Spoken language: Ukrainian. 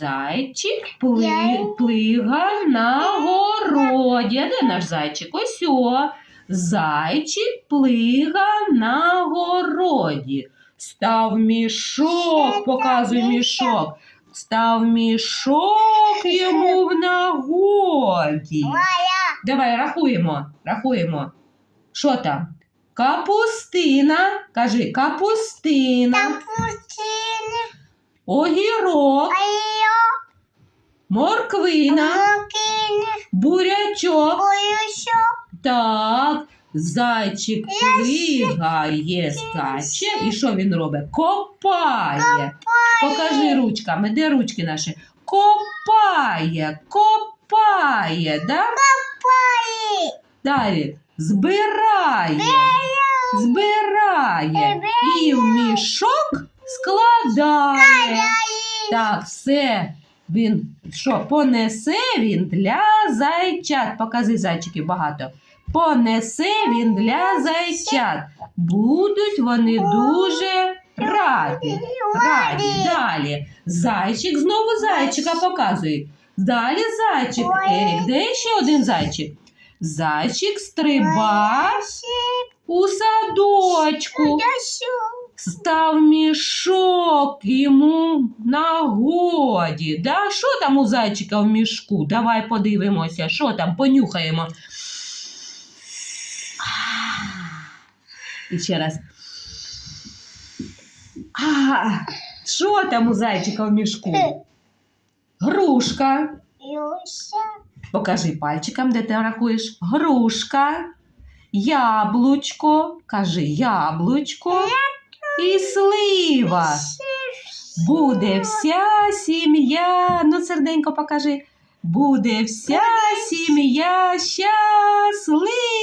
Зайчик пли... Плигав на городі. А де наш зайчик? Ось о. Зайчик плигав на городі. Став мішок, показуй мішок. Став мішок йому в нагоді. Давай рахуємо, рахуємо. Що там? Капустина. Кажи, капустина, Капустина. огірок. Морквина, бурячок. Так, зайчик плигає, скаче. І що він робить? Копає. Покажи ручками, де ручки наші? Копає, копає, да? Паї. Далі збирає, збирає і в мішок складає. Так, все. Він що, понесе він для зайчат. Покази зайчиків багато. Понесе він для зайчат. Будуть вони дуже раді. Раді. Далі. Зайчик знову зайчика показує. Далі зайчик. Ерік, де ще один зайчик? Зайчик стрибав у садочку. Став мішок йому на годі. Да? Що там у зайчика в мішку? Давай подивимося, що там, понюхаємо. І ще раз. А, що там у зайчика в мішку? Грушка. Покажи пальчиком, де ти рахуєш. Грушка, яблучко, кажи яблучко і слива. Буде вся сім'я. Ну, серденько покажи. Буде вся сім'я щаслива.